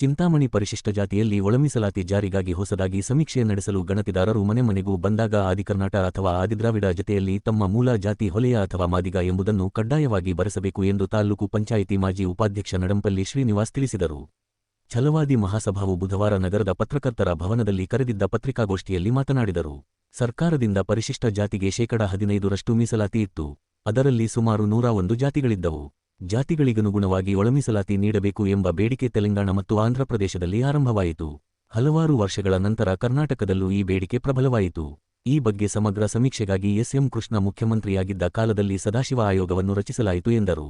ಚಿಂತಾಮಣಿ ಪರಿಶಿಷ್ಟ ಜಾತಿಯಲ್ಲಿ ಒಳಮೀಸಲಾತಿ ಜಾರಿಗಾಗಿ ಹೊಸದಾಗಿ ಸಮೀಕ್ಷೆ ನಡೆಸಲು ಗಣತಿದಾರರು ಮನೆ ಮನೆಗೂ ಬಂದಾಗ ಆದಿಕರ್ನಾಟ ಅಥವಾ ಆದಿದ್ರಾವಿಡ ಜತೆಯಲ್ಲಿ ತಮ್ಮ ಮೂಲ ಜಾತಿ ಹೊಲೆಯ ಅಥವಾ ಮಾದಿಗ ಎಂಬುದನ್ನು ಕಡ್ಡಾಯವಾಗಿ ಬರೆಸಬೇಕು ಎಂದು ತಾಲೂಕು ಪಂಚಾಯಿತಿ ಮಾಜಿ ಉಪಾಧ್ಯಕ್ಷ ನಡಂಪಲ್ಲಿ ಶ್ರೀನಿವಾಸ್ ತಿಳಿಸಿದರು. ಛಲವಾದಿ ಮಹಾಸಭಾವು ಬುಧವಾರ ನಗರದ ಪತ್ರಕರ್ತರ ಭವನದಲ್ಲಿ ಕರೆದಿದ್ದ ಪತ್ರಿಕಾಗೋಷ್ಠಿಯಲ್ಲಿ ಮಾತನಾಡಿದರು. ಸರ್ಕಾರದಿಂದ ಪರಿಶಿಷ್ಟ ಜಾತಿಗೆ ಶೇಕಡ ಹದಿನೈದರಷ್ಟು ಮೀಸಲಾತಿ ಇತ್ತು. ಅದರಲ್ಲಿ ಸುಮಾರು ನೂರ ಒಂದು ಜಾತಿಗಳಿದ್ದವು. ಜಾತಿಗಳಿಗನುಗುಣವಾಗಿ ಒಳಮೀಸಲಾತಿ ನೀಡಬೇಕು ಎಂಬ ಬೇಡಿಕೆ ತೆಲಂಗಾಣ ಮತ್ತು ಆಂಧ್ರಪ್ರದೇಶದಲ್ಲಿ ಆರಂಭವಾಯಿತು. ಹಲವಾರು ವರ್ಷಗಳ ನಂತರ ಕರ್ನಾಟಕದಲ್ಲೂ ಈ ಬೇಡಿಕೆ ಪ್ರಬಲವಾಯಿತು. ಈ ಬಗ್ಗೆ ಸಮಗ್ರ ಸಮೀಕ್ಷೆಗಾಗಿ ಎಸ್ಎಂ ಕೃಷ್ಣ ಮುಖ್ಯಮಂತ್ರಿಯಾಗಿದ್ದ ಕಾಲದಲ್ಲಿ ಸದಾಶಿವ ಆಯೋಗವನ್ನು ರಚಿಸಲಾಯಿತು ಎಂದರು.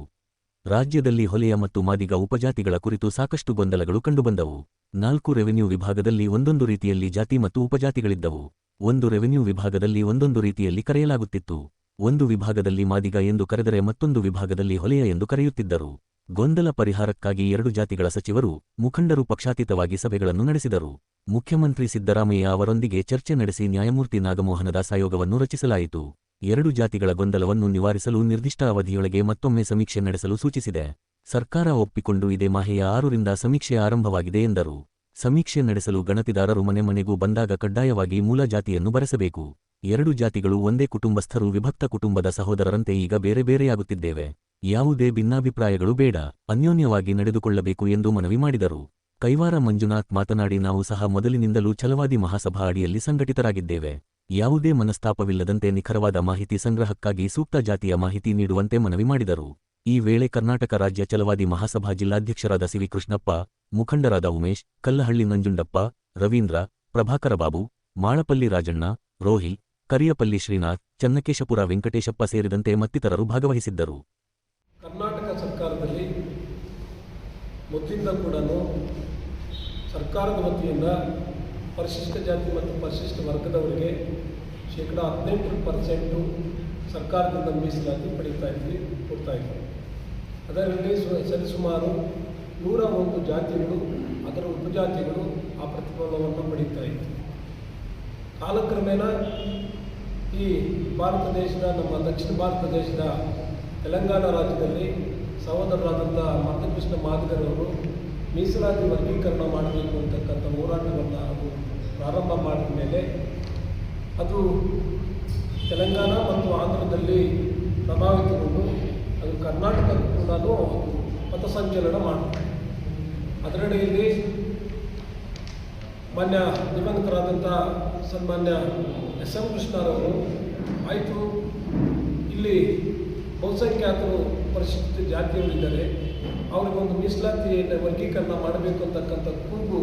ರಾಜ್ಯದಲ್ಲಿ ಹೊಲೆಯ ಮತ್ತು ಮಾದಿಗ ಉಪಜಾತಿಗಳ ಕುರಿತು ಸಾಕಷ್ಟು ಗೊಂದಲಗಳು ಕಂಡುಬಂದವು. ನಾಲ್ಕು ರೆವೆನ್ಯೂ ವಿಭಾಗದಲ್ಲಿ ಒಂದೊಂದು ರೀತಿಯಲ್ಲಿ ಜಾತಿ ಮತ್ತು ಉಪಜಾತಿಗಳಿದ್ದವು. ಒಂದು ರೆವೆನ್ಯೂ ವಿಭಾಗದಲ್ಲಿ ಒಂದೊಂದು ರೀತಿಯಲ್ಲಿ ಕರೆಯಲಾಗುತ್ತಿತ್ತು. ಒಂದು ವಿಭಾಗದಲ್ಲಿ ಮಾದಿಗ ಎಂದು ಕರೆದರೆ ಮತ್ತೊಂದು ವಿಭಾಗದಲ್ಲಿ ಹೊಲೆಯ ಎಂದು ಕರೆಯುತ್ತಿದ್ದರು. ಗೊಂದಲ ಪರಿಹಾರಕ್ಕಾಗಿ ಎರಡು ಜಾತಿಗಳ ಸಚಿವರು ಮುಖಂಡರು ಪಕ್ಷಾತೀತವಾಗಿ ಸಭೆಗಳನ್ನು ನಡೆಸಿದರು. ಮುಖ್ಯಮಂತ್ರಿ ಸಿದ್ದರಾಮಯ್ಯ ಅವರೊಂದಿಗೆ ಚರ್ಚೆ ನಡೆಸಿ ನ್ಯಾಯಮೂರ್ತಿ ನಾಗಮೋಹನದಾಸ್ ಆಯೋಗವನ್ನು ರಚಿಸಲಾಯಿತು. ಎರಡು ಜಾತಿಗಳ ಗೊಂದಲವನ್ನು ನಿವಾರಿಸಲು ನಿರ್ದಿಷ್ಟ ಅವಧಿಯೊಳಗೆ ಮತ್ತೊಮ್ಮೆ ಸಮೀಕ್ಷೆ ನಡೆಸಲು ಸೂಚಿಸಿದೆ. ಸರ್ಕಾರ ಒಪ್ಪಿಕೊಂಡು ಇದೇ ಮಾಹೆಯ ಆರರಿಂದ ಸಮೀಕ್ಷೆ ಆರಂಭವಾಗಿದೆ ಎಂದರು. ಸಮೀಕ್ಷೆ ನಡೆಸಲು ಗಣತಿದಾರರು ಮನೆ ಮನೆಗೂ ಬಂದಾಗ ಕಡ್ಡಾಯವಾಗಿ ಮೂಲ ಜಾತಿಯನ್ನು ಬರೆಸಬೇಕು. ಎರಡು ಜಾತಿಗಳು ಒಂದೇ ಕುಟುಂಬಸ್ಥರು ವಿಭಕ್ತ ಕುಟುಂಬದ ಸಹೋದರರಂತೆ ಈಗ ಬೇರೆ ಬೇರೆಯಾಗುತ್ತಿದ್ದೇವೆ. ಯಾವುದೇ ಭಿನ್ನಾಭಿಪ್ರಾಯಗಳು ಬೇಡ. ಅನ್ಯೋನ್ಯವಾಗಿ ನಡೆದುಕೊಳ್ಳಬೇಕು ಎಂದು ಮನವಿ ಮಾಡಿದರು. ಕೈವಾರ ಮಂಜುನಾಥ್ ಮಾತನಾಡಿ, ನಾವು ಸಹ ಮೊದಲಿನಿಂದಲೂ ಛಲವಾದಿ ಮಹಾಸಭಾ ಅಡಿಯಲ್ಲಿ ಸಂಘಟಿತರಾಗಿದ್ದೇವೆ. ಯಾವುದೇ ಮನಸ್ತಾಪವಿಲ್ಲದಂತೆ ನಿಖರವಾದ ಮಾಹಿತಿ ಸಂಗ್ರಹಕ್ಕಾಗಿ ಸೂಕ್ತ ಜಾತಿಯ ಮಾಹಿತಿ ನೀಡುವಂತೆ ಮನವಿ ಮಾಡಿದರು. ಈ ವೇಳೆ ಕರ್ನಾಟಕ ರಾಜ್ಯ ಛಲವಾದಿ ಮಹಾಸಭಾ ಜಿಲ್ಲಾಧ್ಯಕ್ಷರಾದ ಸಿವಿ ಕೃಷ್ಣಪ್ಪ ಮುಖಂಡರಾದ ಉಮೇಶ್, ಕಲ್ಲಹಳ್ಳಿ ನಂಜುಂಡಪ್ಪ, ರವೀಂದ್ರ ಪ್ರಭಾಕರಬಾಬು ಮಾಳಪಲ್ಲಿ ರಾಜಣ್ಣ, ರೋಹಿಲ್ ಕರಿಯಪಲ್ಲಿ ಶ್ರೀನಾಥ್, ಚನ್ನಕೇಶಪುರ ವೆಂಕಟೇಶಪ್ಪ ಸೇರಿದಂತೆ ಮತ್ತಿತರರು ಭಾಗವಹಿಸಿದ್ದರು. ಕರ್ನಾಟಕ ಸರ್ಕಾರದಲ್ಲಿ ಮೊದಲಿಂದ ಕೂಡ ಸರ್ಕಾರದ ವತಿಯಿಂದ ಪರಿಶಿಷ್ಟ ಜಾತಿ ಮತ್ತು ಪರಿಶಿಷ್ಟ ವರ್ಗದವರಿಗೆ ಶೇಕಡ ಹದಿನೆಂಟು ಪರ್ಸೆಂಟು ಸರ್ಕಾರದಿಂದ ಮೀಸಲಾತಿ ಪಡೀತಾ ಇದ್ವಿ, ಕೊಡ್ತಾ ಇದ್ವಿ. ಅದರಲ್ಲಿ ಸರಿಸುಮಾರು ನೂರ ಒಂದು ಜಾತಿಗಳು, ಅದರ ಉಪಜಾತಿಗಳು ಆ ಪ್ರತಿಫಲವನ್ನು ಪಡೀತಾ ಇದ್ವಿ. ಕಾಲಕ್ರಮೇಣ ಈ ಭಾರತ ದೇಶದ, ನಮ್ಮ ದಕ್ಷಿಣ ಭಾರತ ದೇಶದ ತೆಲಂಗಾಣ ರಾಜ್ಯದಲ್ಲಿ ಸಹೋದರರಾದಂಥ ಮಂದಕೃಷ್ಣ ಮಾದಿಗರವರು ಮೀಸಲಾತಿ ವರ್ಗೀಕರಣ ಮಾಡಬೇಕು ಅಂತಕ್ಕಂಥ ಹೋರಾಟವನ್ನು ಅದು ಪ್ರಾರಂಭ ಮಾಡಿದ ಮೇಲೆ ಅದು ತೆಲಂಗಾಣ ಮತ್ತು ಆಂಧ್ರದಲ್ಲಿ ಪ್ರಭಾವಿತಗೊಂಡು ಅದು ಕರ್ನಾಟಕಕ್ಕೂ ಕೂಡ ಪಥಸಂಚಲನ ಮಾಡಿದೆ ಅದರಡಿಯಲ್ಲಿ ಮಾನ್ಯ ದಿವಂಗತರಾದಂಥ ಸನ್ಮಾನ್ಯ ಎಸ್ ಎಂ ಕೃಷ್ಣರವರು, ಆಯಿತು, ಇಲ್ಲಿ ಬಹುಸಂಖ್ಯಾತರು ಪರಿಶಿಷ್ಟ ಜಾತಿಯವರಿದ್ದಾರೆ. ಅವರಿಗೊಂದು ಮೀಸಲಾತಿಯನ್ನು ವರ್ಗೀಕರಣ ಮಾಡಬೇಕು ಅಂತಕ್ಕಂಥ ಕೂಗು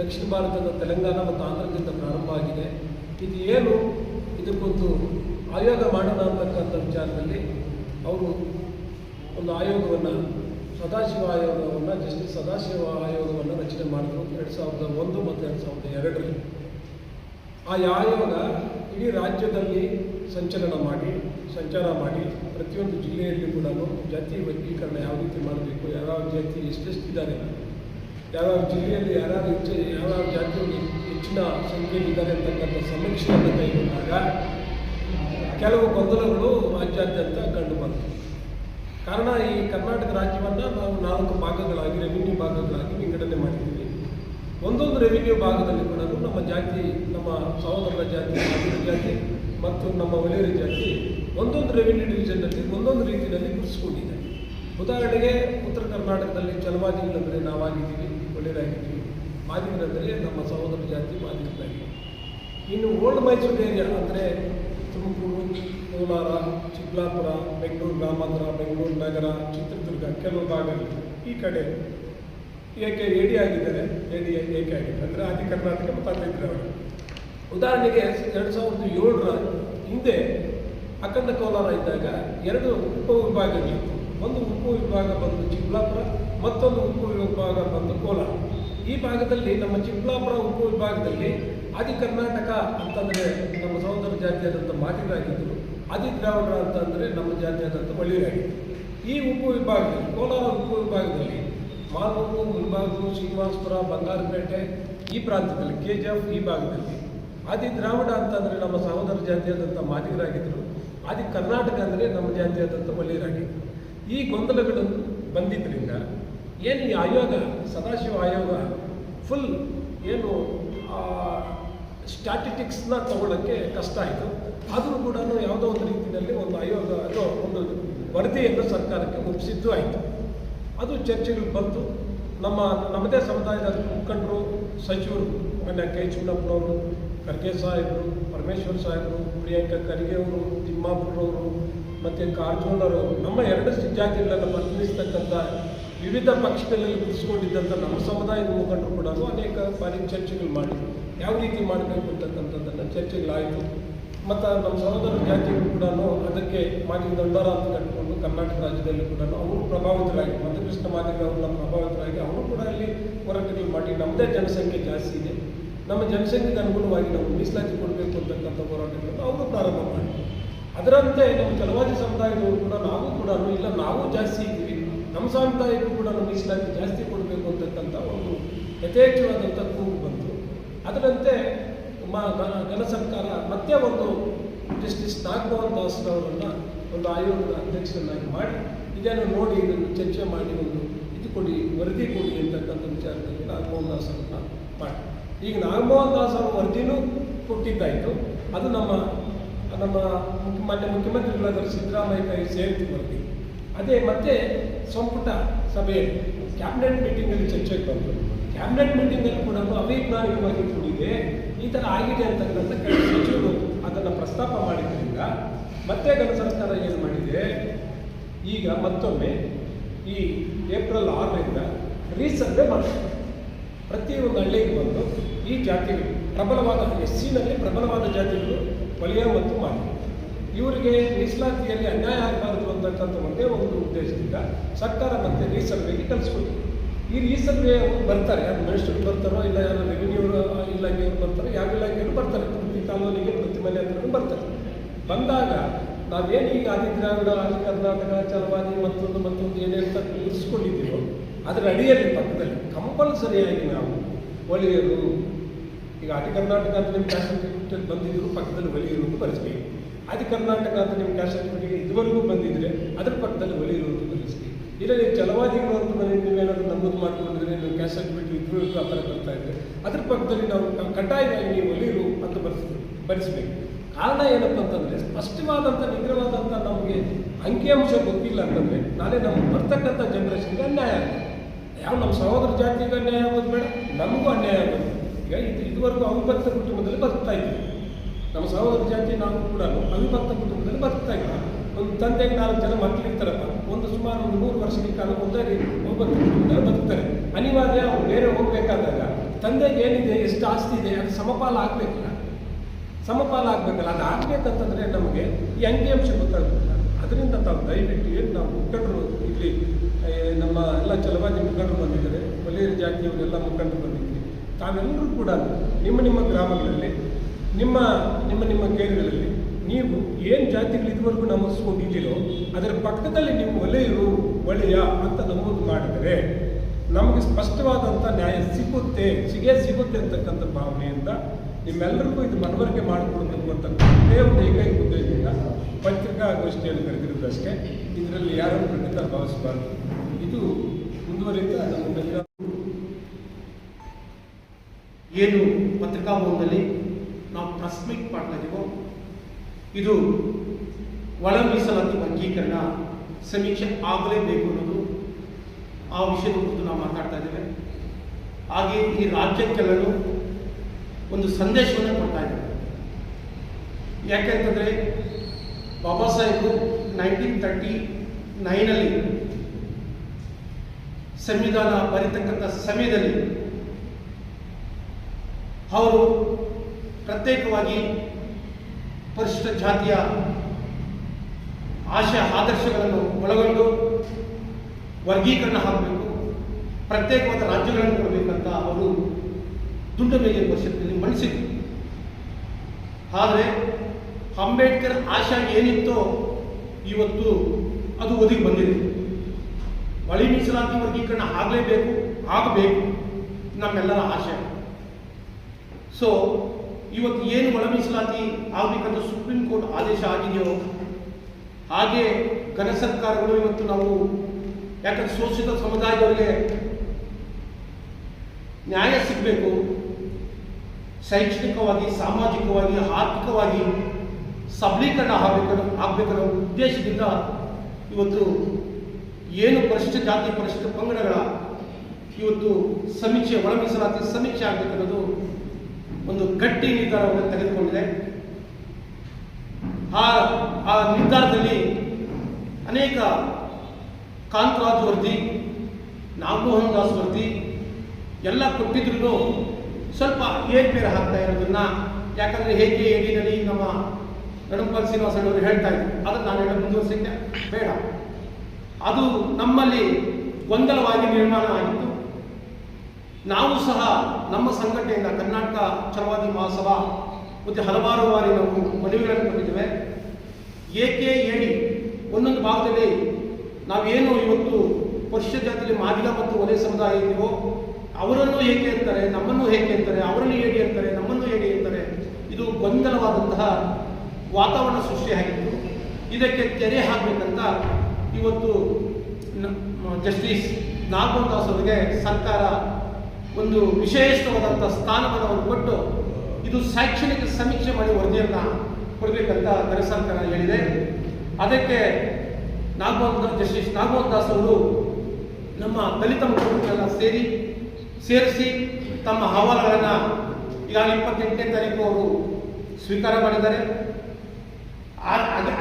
ದಕ್ಷಿಣ ಭಾರತದ ತೆಲಂಗಾಣ ಮತ್ತು ಆಂಧ್ರದಿಂದ ಪ್ರಾರಂಭ ಆಗಿದೆ. ಇದು ಏನು? ಇದಕ್ಕೊಂದು ಆಯೋಗ ಮಾಡೋಣ ಅಂತಕ್ಕಂಥ ವಿಚಾರದಲ್ಲಿ ಅವರು ಒಂದು ಆಯೋಗವನ್ನು ಸದಾಶಿವ ಆಯೋಗವನ್ನು ಜಸ್ಟಿಸ್ ಸದಾಶಿವ ಆಯೋಗವನ್ನು ರಚನೆ ಮಾಡಿದ್ರು ಎರಡು ಸಾವಿರದ ಒಂದು ಮತ್ತು ಎರಡು ಸಾವಿರದ ಎರಡರಲ್ಲಿ. ಆ ಆಯೋಗ ಇಡೀ ರಾಜ್ಯದಲ್ಲಿ ಸಂಚಲನ ಮಾಡಿ, ಸಂಚಾರ ಮಾಡಿ, ಪ್ರತಿಯೊಂದು ಜಿಲ್ಲೆಯಲ್ಲಿ ಕೂಡ ಜಾತಿ ವರ್ಗೀಕರಣ ಯಾವ ರೀತಿ ಮಾಡಬೇಕು, ಯಾವ್ಯಾವ ಜಾತಿ ಎಷ್ಟೆಷ್ಟಿದ್ದಾರೆ, ಯಾವ್ಯಾವ ಜಿಲ್ಲೆಯಲ್ಲಿ ಯಾರ್ಯಾರು ಹೆಚ್ಚು, ಯಾವ್ಯಾವ ಜಾತಿಯಲ್ಲಿ ಹೆಚ್ಚಿನ ಸಂಖ್ಯೆಯಲ್ಲಿದ್ದಾರೆ ಅಂತಕ್ಕಂಥ ಸಮೀಕ್ಷೆಯನ್ನು ಕೈಗೊಂಡಾಗ, ಕೆಲವು ಗೊಂದಲಗಳು ರಾಜ್ಯಾದ್ಯಂತ ಕಂಡು ಬಂತು ಕಾರಣ ಈ ಕರ್ನಾಟಕ ರಾಜ್ಯವನ್ನು ನಾವು ನಾಲ್ಕು ಭಾಗಗಳಾಗಿ ರೆವಿನ್ಯೂ ಭಾಗಗಳಾಗಿ ವಿಂಗಡಣೆ ಮಾಡಿದ್ದೀವಿ. ಒಂದೊಂದು ರೆವಿನ್ಯೂ ಭಾಗದಲ್ಲಿ ಕೂಡ ನಮ್ಮ ಜಾತಿ, ನಮ್ಮ ಸಹೋದರರ ಜಾತಿ ಜಾತಿ ಮತ್ತು ನಮ್ಮ ಒಲೆಯರ ಜಾತಿ ಒಂದೊಂದು ರೆವಿನ್ಯೂ ಡಿವಿಷನ್ನಲ್ಲಿ ಒಂದೊಂದು ರೀತಿಯಲ್ಲಿ ಗುರುತಿಸ್ಕೊಂಡಿದೆ. ಉದಾಹರಣೆಗೆ ಉತ್ತರ ಕರ್ನಾಟಕದಲ್ಲಿ ಜಲವಾದಿಗಳಂದರೆ ನಾವಾಗಿದ್ದೀವಿ ಒಳ್ಳೆಯರಾಗಿದ್ದೀವಿ ಮಾದಿಗರಂದರೆ ನಮ್ಮ ಸಹೋದರ ಜಾತಿ ಮಾದಿಗರಾಗಿದ್ದೀವಿ ಇನ್ನು ಓಲ್ಡ್ ಮೈಸೂರು ಏರಿಯಾ ಅಂದರೆ ತುಮಕೂರು ಕೋಲಾರ, ಚಿಕ್ಕಬಳ್ಳಾಪುರ, ಬೆಂಗಳೂರು ಗ್ರಾಮಾಂತರ, ಬೆಂಗಳೂರು ನಗರ, ಚಿತ್ರದುರ್ಗ ಕೆಲವು ಭಾಗಗಳು ಈ ಕಡೆ ಏಕೆ ಏಡಿ ಆಗಿದ್ದಾರೆ? ಏಡಿ ಏಕೆ ಆಗಿದ್ದಾರೆ? ಅಂದರೆ ಆದಿ ಕರ್ನಾಟಕ ಮತ್ತು ದ್ರಾವಿಡ ಉದಾಹರಣೆಗೆ ಎರಡು ಸಾವಿರದ ಏಳರ ಹಿಂದೆ ಅಖಂಡ ಕೋಲಾರ ಇದ್ದಾಗ ಎರಡು ಉಪವಿಭಾಗಗಳಿತ್ತು. ಒಂದು ಉಪವಿಭಾಗ ಬಂದು ಚಿಕ್ಕಬಳ್ಳಾಪುರ, ಮತ್ತೊಂದು ಉಪವಿಭಾಗ ಬಂದು ಕೋಲಾರ. ಈ ಭಾಗದಲ್ಲಿ ನಮ್ಮ ಚಿಕ್ಕಬಳ್ಳಾಪುರ ಉಪವಿಭಾಗದಲ್ಲಿ ಆದಿ ಕರ್ನಾಟಕ ಅಂತಂದರೆ ನಮ್ಮ ಸಹೋದರ ಜಾತಿಯಾದಂಥ ಮಾತಿಗಳಾಗಿದ್ದರು ಆದಿ ದ್ರಾವಿಡ ಅಂತಂದರೆ ನಮ್ಮ ಜಾತಿಯಾದಂಥ ಬಳ್ಳಿಯಾಗಿತ್ತು ಈ ಉಪವಿಭಾಗದಲ್ಲಿ ಕೋಲಾರ ಉಪವಿಭಾಗದಲ್ಲಿ ಮಾಲೂರು ಮುಲ್ಬಾಗು ಶ್ರೀನಿವಾಸಪುರ, ಬಂಗಾರಪೇಟೆ ಈ ಪ್ರಾಂತ್ಯದಲ್ಲಿ ಕೆ ಜಿ ಎಫ್ ಈ ಭಾಗದಲ್ಲಿ. ಆದಿ ದ್ರಾವಿಡ ಅಂತಂದರೆ ನಮ್ಮ ಸಹೋದರ ಜಾತಿಯಾದಂಥ ಮಾದಿಗರಾಗಿದ್ದರು. ಆದಿ ಕರ್ನಾಟಕ ಅಂದರೆ ನಮ್ಮ ಜಾತಿಯಾದಂಥ ಒಳ್ಳೆಯರಾಗಿದ್ದರು ಈ ಗೊಂದಲಗಳು ಬಂದಿದ್ದರಿಂದ ಏನು ಈ ಆಯೋಗ, ಸದಾಶಿವ ಆಯೋಗ ಫುಲ್ ಏನು ಸ್ಟ್ಯಾಟಿಟಿಕ್ಸ್ನ ತಗೊಳ್ಳೋಕ್ಕೆ ಕಷ್ಟ ಆಯಿತು. ಆದರೂ ಕೂಡ ಯಾವುದೋ ಒಂದು ರೀತಿಯಲ್ಲಿ ಒಂದು ಆಯೋಗ ಅಥವಾ ಒಂದು ವರದಿಯನ್ನು ಸರ್ಕಾರಕ್ಕೆ ಮುಗಿಸಿದ್ದು ಆಯಿತು. ಅದು ಚರ್ಚೆಗಳು ಬಂತು. ನಮ್ಮ, ನಮ್ಮದೇ ಸಮುದಾಯದ ಮುಖಂಡರು, ಸಚಿವರು ಮೊನ್ನೆ ಕೆ ಚಿನ್ನಪ್ಪನವರು, ಖರ್ಗೆ ಸಾಹೇಬರು, ಪರಮೇಶ್ವರ್ ಸಾಹೇಬರು, ಪ್ರಿಯಾಂಕಾ ಖರ್ಗೆ ಅವರು ತಿಮ್ಮಾಪುರವರು ಮತ್ತು ಕಾರಜೋಳರು ನಮ್ಮ ಎರಡು ಜಾತಿಗಳನ್ನು ಪ್ರತಿನಿಧಿಸ್ತಕ್ಕಂಥ ವಿವಿಧ ಪಕ್ಷಗಳಲ್ಲಿ ಕೂರಿಸ್ಕೊಂಡಿದ್ದಂಥ ನಮ್ಮ ಸಮುದಾಯದ ಮುಖಂಡರು ಕೂಡ ಅನೇಕ ಬಾರಿ ಚರ್ಚೆಗಳು ಮಾಡಿ ಯಾವ ರೀತಿ ಮಾಡಬೇಕು ಅಂತಕ್ಕಂಥದ್ದನ್ನು ಚರ್ಚೆಗಳಾಯಿತು. ಮತ್ತು ನಮ್ಮ ಸಹೋದರ ಜಾತಿಗಳು ಕೂಡ ಅದಕ್ಕೆ ಮಾಜಿ ದಂಡಾರ ಅಂತ ಕಟ್ಟಿಕೊಂಡು ಕರ್ನಾಟಕ ರಾಜ್ಯದಲ್ಲಿ ಕೂಡ ಅವರು ಪ್ರಭಾವಿತರಾಗಿ, ಮಧುಕೃಷ್ಣ ಮಾದಿಗ ನಮ್ಮ ಪ್ರಭಾವಿತರಾಗಿ, ಅವರು ಕೂಡ ಇಲ್ಲಿ ಹೋರಾಟಗಳು ಮಾಡಿ ನಮ್ಮದೇ ಜನಸಂಖ್ಯೆ ಜಾಸ್ತಿ ಇದೆ. ನಮ್ಮ ಜನಸಂಖ್ಯೆಗೆ ಅನುಗುಣವಾಗಿ ನಾವು ಮೀಸಲಾತಿ ಕೊಡಬೇಕು ಅಂತಕ್ಕಂಥ ಹೋರಾಟಗಳನ್ನು ಅವರು ಪ್ರಾರಂಭ ಮಾಡಿ ಅದರಂತೆ ನಮ್ಮ ಕೆಲವಾದಿ ಸಮುದಾಯದವರು ಕೂಡ ನಾವು ಕೂಡ ಇಲ್ಲ ನಾವು ಜಾಸ್ತಿ ಇದ್ದೀವಿ, ನಮ್ಮ ಸಮುದಾಯಕ್ಕೂ ಕೂಡ ಮೀಸಲಾತಿ ಜಾಸ್ತಿ ಕೊಡಬೇಕು ಅಂತಕ್ಕಂಥ ಒಂದು ಯಥೇಚ್ಛವಾದಂಥ ಅದರಂತೆ ಘನ- ಸರ್ಕಾರ ಮತ್ತೆ ಒಂದು ಜಸ್ಟಿಸ್ ನಾಗಮೋಹನ್ ದಾಸ್ರವರನ್ನು ಒಂದು ಆಯೋಗದ ಅಧ್ಯಕ್ಷರನ್ನಾಗಿ ಮಾಡಿ, ಇದನ್ನು ನೋಡಿ, ಇದನ್ನು ಚರ್ಚೆ ಮಾಡಿ, ಒಂದು ಇದು ಕೊಡಿ, ವರದಿ ಕೊಡಿ ಅಂತಕ್ಕಂಥ ವಿಚಾರದಲ್ಲಿ ನಾಗಮೋಹನ್ ದಾಸ್ ಅವರನ್ನು ಮಾಡಿ. ಈಗ ನಾಗಮೋಹನ್ ದಾಸ್ ಅವರ ವರದಿನೂ ಕೊಟ್ಟಿದ್ದಾಯಿತು. ಅದು ನಮ್ಮ ನಮ್ಮ ಮಾನ್ಯ ಮುಖ್ಯಮಂತ್ರಿಗಳಾದ ಸಿದ್ದರಾಮಯ್ಯ ಕೈ ಸೇರಿತು ವರದಿ. ಅದೇ ಮತ್ತೆ ಸಂಪುಟ ಸಭೆಯಲ್ಲಿ, ಕ್ಯಾಬಿನೆಟ್ ಮೀಟಿಂಗಲ್ಲಿ ಚರ್ಚೆಗೆ ಬಂತು ಕ್ಯಾಬಿನೆಟ್ ಮೀಟಿಂಗಲ್ಲಿ ಕೂಡ ಅವೈಜ್ಞಾನಿಕವಾಗಿ ಕೂಡಿದೆ. ಈ ಥರ ಆಗಿದೆ ಅಂತಕ್ಕಂಥ ಕೆಲವು ಸಚಿವರು ಅದನ್ನು ಪ್ರಸ್ತಾಪ ಮಾಡಿದ್ದರಿಂದ ಮತ್ತೆ ಘನ ಸರ್ಕಾರ ಏನು ಮಾಡಿದೆ? ಈಗ ಮತ್ತೊಮ್ಮೆ ಈ ಏಪ್ರಿಲ್ ಆರರಿಂದ ರೀಸರ್ವೆ ಮಾಡ್ತಾರೆ ಪ್ರತಿಯೊಂದು ಹಳ್ಳಿಗೆ ಬಂದು ಈ ಜಾತಿಗಳು, ಪ್ರಬಲವಾದ ಎಸ್ ಸಿನಲ್ಲಿ ಪ್ರಬಲವಾದ ಜಾತಿಗಳು ವಲಯ ಮತ್ತು ಇವರಿಗೆ ಮೀಸಲಾತಿಯಲ್ಲಿ ಅನ್ಯಾಯ ಆಗಬಾರದು ಅಂತಕ್ಕಂಥ ಒಂದೇ ಒಂದು ಉದ್ದೇಶದಿಂದ ಸರ್ಕಾರ ಮತ್ತೆ ರೀಸರ್ವೆಗೆ ಕಳಿಸ್ಕೊಟ್ಟಿದೆ. ಈ ರೀಸನ್ ಬರ್ತಾರೆ. ಯಾರು ಮಿನಿಸ್ಟರ್ ಬರ್ತಾರೋ ಇಲ್ಲ ಯಾರು ರೆವಿನ್ಯೂ ಇಲಾಖೆಯವರು ಬರ್ತಾರೆ, ಯಾವ ಇಲಾಖೆಯವರು ಬರ್ತಾರೆ. ಪ್ರತಿ ಕಾಲೋನಿಗೆ, ಪ್ರತಿ ಮನೆ ಹತ್ರನೂ ಬರ್ತಾರೆ. ಬಂದಾಗ ನಾವೇನು ಈಗ ಆದಿ ಆದಿ ಕರ್ನಾಟಕ ಚಲವಾದಿ ಮತ್ತೊಂದು ಮತ್ತೊಂದು ಏನೇಂತ ಇರಿಸ್ಕೊಂಡಿದ್ದೀವೋ ಅದರ ಅಡಿಯಲ್ಲಿ ಪಕ್ಕದಲ್ಲಿ ಕಂಪಲ್ಸರಿಯಾಗಿ ನಾವು ಒಳ್ಳೆಯದು ಈಗ ಆದಿ ಕರ್ನಾಟಕ ಅಂತ ನಿಮ್ಮ ಕ್ಯಾಸ್ಟ್ ಸರ್ಟಿಫಿಕೇಟ್ ಬಂದಿದ್ರು, ಪಕ್ಕದಲ್ಲಿ ಒಲಿಯಿರುವುದು ಬರೆಸ್ಬೇಕು ಆದಿ ಕರ್ನಾಟಕ ಅಂತ ನಿಮ್ಮ ಕ್ಯಾಶ್ ಸರ್ಟಿಫಿಕೇಟ್ ಇದುವರೆಗೂ ಬಂದಿದ್ರೆ ಅದರ ಪಕ್ಕದಲ್ಲಿ ಒಲಿಯಿರುವುದು ಬರೆಸ್ಬೇಕು ಇಲ್ಲ, ನೀವು ಚಲವಾದಿಗಳು ಅಂತ ಮನೆ ಏನಾದರೂ ನಮೂದು ಮಾಡಿಕೊಂಡಿದ್ರೆ ನೀವು ಕ್ಯಾಸೆಟ್ ಬಿಟ್ಟು ಇಬ್ಬರು ಇಬ್ಬರು ಆ ಥರ ಬರ್ತಾ ಇದೆ. ಅದ್ರ ಪಕ್ಕದಲ್ಲಿ ನಾವು ಕಡ್ಡಾಯವಾಗಿ ನೀವು ಒಲಿರು ಅಂತ ಬರೆಸ್ಬೇಕು ಬರಿಸ್ಬೇಕು. ಕಾರಣ ಏನಪ್ಪ ಅಂತಂದರೆ ಸ್ಪಷ್ಟವಾದಂಥ ನಿಗ್ರಹವಾದಂಥ ನಮಗೆ ಅಂಕಿಅಂಶ ಗೊತ್ತಿಲ್ಲ ಅಂತಂದರೆ, ನಾಳೆ ನಮ್ಗೆ ಬರ್ತಕ್ಕಂಥ ಜನ್ರೇಷನ್ಗೆ ಅನ್ಯಾಯ ಆಗುತ್ತೆ. ಯಾವ ನಮ್ಮ ಸಹೋದರ ಜಾತಿಗೆ ಅನ್ಯಾಯ ಆಗೋದು ಬೇಡ, ನಮಗೂ ಅನ್ಯಾಯ ಆಗೋದು ಈಗ ಇದು, ಇದುವರೆಗೂ ಅವಿಭಕ್ತ ಕುಟುಂಬದಲ್ಲಿ ಬರ್ತಾ ಇದ್ವಿ. ನಮ್ಮ ಸಹೋದರ ಜಾತಿ ನಾವು ಕೂಡ ಅವಿಭಕ್ತ ಕುಟುಂಬದಲ್ಲಿ ಬರ್ತಾ ಇಲ್ಲ. ತಂದೆಗೆ ನಾಲ್ಕು ಜನ ಮಕ್ಕಳು ಇರ್ತಾರಪ್ಪ. ಒಂದು ಸುಮಾರು ಒಂದು ನೂರು ವರ್ಷಗಳ ಕಾಲ ಒಂದೇ ಕುಟುಂಬದಲ್ಲಿ ಬದುಕ್ತಾರೆ. ಅನಿವಾರ್ಯ ಅವ್ರು ಬೇರೆ ಹೋಗ್ಬೇಕಾದಾಗ ತಂದೆಗೆ ಏನಿದೆ, ಎಷ್ಟು ಆಸ್ತಿ ಇದೆ, ಅದು ಸಮಪಾಲ ಆಗಬೇಕಲ್ಲ. ಸಮಪಾಲ ಆಗಬೇಕಲ್ಲ. ಅದು ಆಗ್ಬೇಕಂತಂದ್ರೆ ನಮಗೆ ಈ ಅಂಕಿಅಂಶ ಗೊತ್ತಾಗಬೇಕಲ್ಲ ಅದರಿಂದ ತಾವು ದಯವಿಟ್ಟು ಏನು ನಾವು ಮುಖಂಡರು ಇಲ್ಲಿ ನಮ್ಮ ಎಲ್ಲ ಚಲವಾದಿ ಮುಖಂಡರು ಬಂದಿದ್ದಾರೆ. ಒಲೆಯ ಜಾತಿಯವರೆಲ್ಲ ಮುಖಂಡರು ಬಂದಿದ್ದೀವಿ ತಾವೆಲ್ಲರೂ ಕೂಡ ನಿಮ್ಮ ನಿಮ್ಮ ಗ್ರಾಮಗಳಲ್ಲಿ, ನಿಮ್ಮ ನಿಮ್ಮ ನಿಮ್ಮ ಕೇಂದ್ರಗಳಲ್ಲಿ ನೀವು ಏನು ಜಾತಿಗಳು ಇದುವರೆಗೂ ನಮಸ್ಕೊಂಡಿದ್ದೀರೋ ಅದರ ಪಕ್ಕದಲ್ಲಿ ನೀವು ಒಲೆಯರು ಒಳೆಯ ಅಂತ ನಮೂದು ಮಾಡಿದರೆ ನಮಗೆ ಸ್ಪಷ್ಟವಾದಂಥ ನ್ಯಾಯ ಸಿಗುತ್ತೆ, ಸಿಗೆ ಸಿಗುತ್ತೆ ಅಂತಕ್ಕಂಥ ಭಾವನೆಯಿಂದ ನಿಮ್ಮೆಲ್ಲರಿಗೂ ಇದು ಮನವರಿಕೆ ಮಾಡಿಕೊಡ್ಬೇಕು ಅಂತಕ್ಕಂಥದ್ದೇ ಒಂದು ಏಕೈಕ ಉದ್ದೇಶದಿಂದ ಪತ್ರಿಕಾಗೋಷ್ಠಿಯನ್ನು ಕರೆದಿರುವುದಷ್ಟೇ ಇದರಲ್ಲಿ ಯಾರನ್ನು ಖಂಡಿತ ಭಾವಿಸಬಾರದು. ಇದು ಮುಂದುವರಿದ ನಮ್ಮೆಲ್ಲ ಏನು ಪತ್ರಿಕಾಭವನದಲ್ಲಿ ನಾವು ಪ್ರೆಸ್ ಮೀಟ್ ಮಾಡ್ತಾ ಇದೀವೋ ಇದು ಒಳ ಮೀಸಲಾತಿ ವರ್ಗೀಕರಣ, ಸಮೀಕ್ಷೆ ಆಗಲೇಬೇಕು ಅನ್ನೋದು ಆ ವಿಷಯದ ಕುರಿತು ನಾವು ಮಾತಾಡ್ತಾ ಇದ್ದೇವೆ. ಹಾಗೆ ಈ ರಾಜ್ಯಕ್ಕೆಲ್ಲರೂ ಒಂದು ಸಂದೇಶವನ್ನು ಕೊಡ್ತಾ ಇದ್ದೇವೆ. ಯಾಕೆಂತಂದರೆ ಬಾಬಾ ಸಾಹೇಬರು ನೈನ್ಟೀನ್ ತರ್ಟಿ ನೈನಲ್ಲಿ ಸಂವಿಧಾನ ಬರೀತಕ್ಕಂಥ ಸಮಯದಲ್ಲಿ ಅವರು ಪ್ರತ್ಯೇಕವಾಗಿ ಪರಿಶಿಷ್ಟ ಜಾತಿಯ ಆಶಯ ಆದರ್ಶಗಳನ್ನು ಒಳಗೊಂಡು ವರ್ಗೀಕರಣ ಆಗಬೇಕು. ಪ್ರತ್ಯೇಕವಾದ ರಾಜ್ಯಗಳನ್ನು ಕೊಡಬೇಕಂತ ಅವರು ದುಂಡ ಮೇಲೆ ಪರಿಷತ್ತಿನಲ್ಲಿ ಆದರೆ ಅಂಬೇಡ್ಕರ್ ಆಶಯ ಏನಿತ್ತೋ ಇವತ್ತು ಅದು ಒದಗಿ ಬಂದಿದೆ. ಒಳಿ ಮೀಸಲಾತಿ ವರ್ಗೀಕರಣ ಆಗಲೇಬೇಕು, ಆಗಬೇಕು. ನಮ್ಮೆಲ್ಲರ ಆಶಯ. ಸೊ ಇವತ್ತು ಏನು ಒಳ ಮೀಸಲಾತಿ ಆಗಬೇಕಂತ ಸುಪ್ರೀಂ ಕೋರ್ಟ್ ಆದೇಶ ಆಗಿದೆಯೋ ಹಾಗೆ ಘನ ಸರ್ಕಾರಗಳು ಇವತ್ತು ನಾವು ಯಾಕಂದ್ರೆ ಶೋಷಿತ ಸಮುದಾಯದವರಿಗೆ ನ್ಯಾಯ ಸಿಗಬೇಕು. ಶೈಕ್ಷಣಿಕವಾಗಿ, ಸಾಮಾಜಿಕವಾಗಿ, ಆರ್ಥಿಕವಾಗಿ ಸಬಲೀಕರಣ ಆಗಬೇಕು ಆಗಬೇಕನ್ನೋ ಉದ್ದೇಶದಿಂದ ಇವತ್ತು ಏನು ಪರಿಶಿಷ್ಟ ಜಾತಿ ಪರಿಶಿಷ್ಟ ಪಂಗಡಗಳ ಇವತ್ತು ಸಮೀಕ್ಷೆ ಒಳ ಮೀಸಲಾತಿ ಸಮೀಕ್ಷೆ ಆಗಬೇಕನ್ನೋದು ಒಂದು ಗಟ್ಟಿ ನಿರ್ಧಾರವನ್ನು ತೆಗೆದುಕೊಂಡಿದೆ. ಆ ಆ ನಿರ್ಧಾರದಲ್ಲಿ ಅನೇಕ ಕಾಂತರಾಜ್ ವರದಿ ನಾಗಮೋಹನ್ ದಾಸ್ ವರದಿ ಎಲ್ಲ ಕೊಟ್ಟಿದ್ರು ಸ್ವಲ್ಪ ಏರ್ಪೇರು ಆಗ್ತಾ ಇರೋದನ್ನ, ಯಾಕಂದ್ರೆ ಹೇಗೆ ಏಡಿನಲ್ಲಿ ನಮ್ಮ ನಡಂಪಾಲ್ ಶ್ರೀನಿವಾಸಣ್ಣವರು ಹೇಳ್ತಾ ಇದ್ರು. ಅದನ್ನು ನಾನು ಹೇಳೋ ಮುಂದುವರಿಸಿದ್ದೆ. ಬೇಡ. ಅದು ನಮ್ಮಲ್ಲಿ ಗೊಂದಲವಾಗಿ ನಿರ್ಮಾಣ ಆಗಿತ್ತು. ನಾವು ಸಹ ನಮ್ಮ ಸಂಘಟನೆಯಿಂದ ಕರ್ನಾಟಕ ಛಲವಾದಿ ಮಹಾಸಭಾ ಮತ್ತು ಹಲವಾರು ಬಾರಿ ನಾವು ಮನವಿಗಳನ್ನು ಕೊಟ್ಟಿದ್ದೇವೆ. ಏಕೆ ಹೇಳಿ ಒಂದೊಂದು ಭಾಗದಲ್ಲಿ ನಾವೇನು ಇವತ್ತು ವರ್ಷ ಜಾತಿಯಲ್ಲಿ ಮಾದಿಗ ಮತ್ತು ಒಲೆ ಸಮುದಾಯ ಇದೆಯೋ, ಅವರನ್ನು ಏಕೆ ಅಂತಾರೆ, ನಮ್ಮನ್ನು ಏಕೆ ಅಂತಾರೆ ಅವರನ್ನು ಹೇಳಿ ಅಂತಾರೆ, ನಮ್ಮನ್ನು ಹೇಳಿ ಅಂತಾರೆ, ಇದು ಗೊಂದಲವಾದಂತಹ ವಾತಾವರಣ ಸೃಷ್ಟಿಯಾಗಿತ್ತು ಇದಕ್ಕೆ ತೆರೆ ಹಾಕಬೇಕಂತ ಇವತ್ತು ಜಸ್ಟಿಸ್ ನಾಗಮೋಹನ್ ದಾಸ್ ಅವರಿಗೆ ಸರ್ಕಾರ ಒಂದು ವಿಶೇಷವಾದಂಥ ಸ್ಥಾನಮಾನವನ್ನು ಕೊಟ್ಟು ಇದು ಶೈಕ್ಷಣಿಕ ಸಮೀಕ್ಷೆ ಮಾಡಿ ವರದಿಯನ್ನು ಕೊಡಬೇಕಂತ ದರಸಾಂತರ ಹೇಳಿದೆ. ಅದಕ್ಕೆ ನಾಗಮೋಹನ್ ಜಸ್ಟಿಸ್ ನಾಗಮೋಹನ್ ದಾಸ್ ಅವರು ನಮ್ಮ ದಲಿತ ಮುಖಂಡರನ್ನೆಲ್ಲ ಸೇರಿ, ಸೇರಿಸಿ ತಮ್ಮ ಅಹವಾಲುಗಳನ್ನು ಈಗಾಗಲೇ ಇಪ್ಪತ್ತೆಂಟನೇ ತಾರೀಕು ಅವರು ಸ್ವೀಕಾರ ಮಾಡಿದ್ದಾರೆ.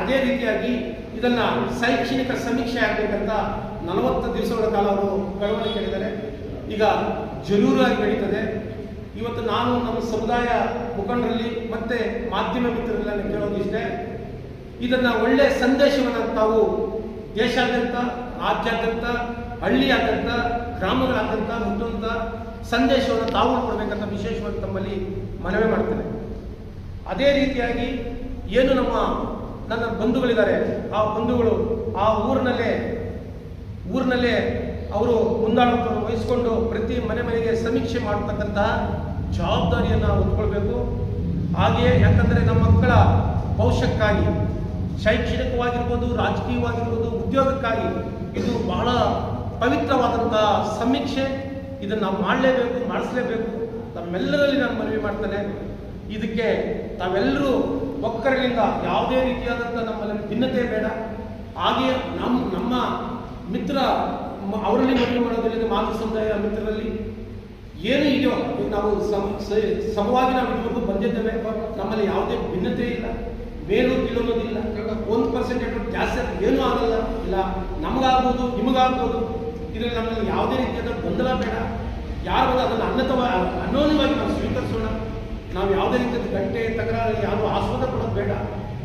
ಅದೇ- ರೀತಿಯಾಗಿ ಇದನ್ನು ಶೈಕ್ಷಣಿಕ ಸಮೀಕ್ಷೆ ಆಗಬೇಕಂತ ನಲವತ್ತು ದಿವಸಗಳ ಕಾಲ ಅವರು ಕಳವಳಿ ಕೇಳಿದ್ದಾರೆ. ಈಗ ಜರೂರಾಗಿ ನಡೀತದೆ. ಇವತ್ತು ನಾನು ನಮ್ಮ ಸಮುದಾಯ ಮುಖಂಡರಲ್ಲಿ ಮತ್ತೆ ಮಾಧ್ಯಮ ಮಿತ್ರರೆಲ್ಲ ಕೇಳೋದಿಷ್ಟೇ ಇದನ್ನ ಒಳ್ಳೆ ಸಂದೇಶವನ್ನು ತಾವು ದೇಶಾದ್ಯಂತ, ರಾಜ್ಯಾದ್ಯಂತ, ಹಳ್ಳಿಯಾದ್ಯಂತ, ಗ್ರಾಮಗಳಾದ್ಯಂತ ಮುಟ್ಟುವಂಥ ಸಂದೇಶವನ್ನು ತಾವು ಕೊಡಬೇಕಂತ ವಿಶೇಷವಾಗಿ ತಮ್ಮಲ್ಲಿ ಮನವಿ ಮಾಡ್ತೇನೆ. ಅದೇ ರೀತಿಯಾಗಿ ಏನು ನಮ್ಮ, ನನ್ನ ಬಂಧುಗಳಿದ್ದಾರೆ, ಆ ಬಂಧುಗಳು ಆ ಊರಿನಲ್ಲೇ ಊರಿನಲ್ಲೇ ಅವರು ಮುಂದಾಳತ್ವವನ್ನು ವಹಿಸಿಕೊಂಡು ಪ್ರತಿ ಮನೆ ಮನೆಗೆ ಸಮೀಕ್ಷೆ ಮಾಡತಕ್ಕಂತಹ ಜವಾಬ್ದಾರಿಯನ್ನು ಹೊತ್ಕೊಳ್ಬೇಕು. ಹಾಗೆಯೇ ಯಾಕಂದರೆ ನಮ್ಮ ಮಕ್ಕಳ ಭವಿಷ್ಯಕ್ಕಾಗಿ, ಶೈಕ್ಷಣಿಕವಾಗಿರ್ಬೋದು, ರಾಜಕೀಯವಾಗಿರ್ಬೋದು, ಉದ್ಯೋಗಕ್ಕಾಗಿ ಇದು ಬಹಳ ಪವಿತ್ರವಾದಂತಹ ಸಮೀಕ್ಷೆ. ಇದನ್ನು ನಾವು ಮಾಡಲೇಬೇಕು, ಮಾಡಿಸಲೇಬೇಕು. ನಮ್ಮೆಲ್ಲರಲ್ಲಿ ನಾನು ಮನವಿ ಮಾಡ್ತೇನೆ. ಇದಕ್ಕೆ ತಾವೆಲ್ಲರೂ ಒಕ್ಕರಲಿಂದ ಯಾವುದೇ ರೀತಿಯಾದಂಥ ನಮ್ಮಲ್ಲಿ ಭಿನ್ನತೆ ಬೇಡ. ಹಾಗೆಯೇ ನಮ್ಮ ನಮ್ಮ ಮಿತ್ರ ಅವರಲ್ಲಿ ಮನವಿ ಮಾಡೋದ್ರಿಂದ ಮಾತೃ ಸಮುದಾಯ ಮಿತ್ರರಲ್ಲಿ ಏನು ಇದೆಯೋ ನಾವು ಸಮ ಸಮವಾಗಿ ನಾವು ಇದುವರೆಗೂ ಬಂದಿದ್ದೇವೆ ನಮ್ಮಲ್ಲಿ ಯಾವುದೇ ಭಿನ್ನತೆ ಇಲ್ಲ ಮೇಲು ಕೀಳೋದಿಲ್ಲ ಒಂದು ಪರ್ಸೆಂಟ್ ಜಾಸ್ತಿ ಏನೂ ಆಗಲ್ಲ. ಇಲ್ಲ, ನಮಗಾಗ್ಬೋದು, ನಿಮಗಾಗ್ಬೋದು. ಇದರಲ್ಲಿ ನಮ್ಮಲ್ಲಿ ಯಾವುದೇ ರೀತಿಯಾದ ಗೊಂದಲ ಬೇಡ. ಯಾರು ಅದನ್ನು ಅನ್ನತವ ಅನ್ನೋನ್ಯವಾಗಿ ನಾವು ಸ್ವೀಕರಿಸೋಣ. ನಾವು ಯಾವುದೇ ರೀತಿಯ ಗಂಟೆ ತಕರಾರು ಯಾರು ಆಸ್ವಾದ ಕೊಡೋದು ಬೇಡ.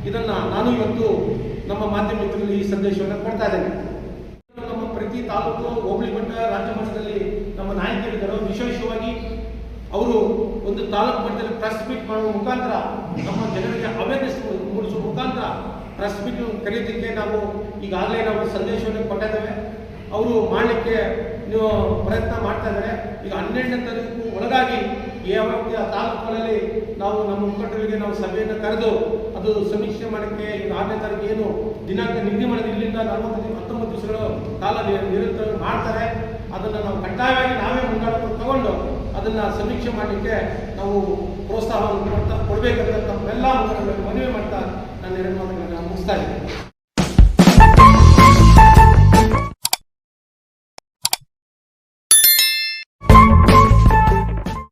ಇದನ್ನು ನಾನು ಇವತ್ತು ನಮ್ಮ ಮಾಧ್ಯಮ ಮಿತ್ರರಲ್ಲಿ ಈ ಸಂದೇಶವನ್ನು ಕೊಡ್ತಾ ಇದ್ದೇನೆ. ತಾಲೂಕು ಹೋಬಳಿ ಮಟ್ಟ ರಾಜ್ಯ ಮಟ್ಟದಲ್ಲಿ ನಮ್ಮ ನಾಯಕರಿದ್ದರು ವಿಶೇಷವಾಗಿ ಅವರು ಒಂದು ತಾಲೂಕು ಮಟ್ಟದಲ್ಲಿ ಪ್ರೆಸ್ ಮೀಟ್ ಮಾಡುವ ಮುಖಾಂತರ ನಮ್ಮ ಜನರಿಗೆ ಅವೇರ್ನೆಸ್ ಮೂಡಿಸುವ ಮುಖಾಂತರ ಪ್ರೆಸ್ ಮೀಟ್ ಕರೆಯೋದಕ್ಕೆ ನಾವು ಈಗಾಗಲೇ ನಾವು ಸಂದೇಶವನ್ನು ಕೊಟ್ಟಿದ್ದೇವೆ. ಅವರು ಮಾಡಲಿಕ್ಕೆ ನೀವು ಪ್ರಯತ್ನ ಮಾಡ್ತಾ ಇದ್ದಾರೆ. ಈಗ ಹನ್ನೆರಡನೇ ತಾರೀಕು ಒಳಗಾಗಿ ಯಾವ ಆ ತಾಲೂಕುಗಳಲ್ಲಿ ನಾವು ನಮ್ಮ ಮುಖಂಡರಿಗೆ ನಾವು ಸಭೆಯನ್ನು ಕರೆದು ಅದು ಸಮೀಕ್ಷೆ ಮಾಡಕ್ಕೆ ಆರನೇ ತಾರೀಕು ಏನು ದಿನಾಂಕ ನಿಗದಿ ಮಾಡಿದ ಇಲ್ಲಿಂದ ನಲವತ್ತು ಹತ್ತೊಂಬತ್ತು ದಿವಸಗಳು ಕಾಲ ನಿರಂತರ ಮಾಡ್ತಾರೆ. ಅದನ್ನು ನಾವು ಕಡ್ಡಾಯವಾಗಿ ನಾವೇ ಮುಂದಾಳತ್ವ ತಗೊಂಡು ಅದನ್ನು ಸಮೀಕ್ಷೆ ಮಾಡಲಿಕ್ಕೆ ನಾವು ಪ್ರೋತ್ಸಾಹವನ್ನು ಕೊಡ್ತಾ, ಕೊಡಬೇಕಂತ ತಮ್ಮೆಲ್ಲ ಮುಖಂಡರಿಗೆ ಮನವಿ ಮಾಡ್ತಾ ನನ್ನ ಎರಡು ಮಾತುಗಳನ್ನು ಮುಗಿಸ್ತಾ ಇದ್ದೀನಿ.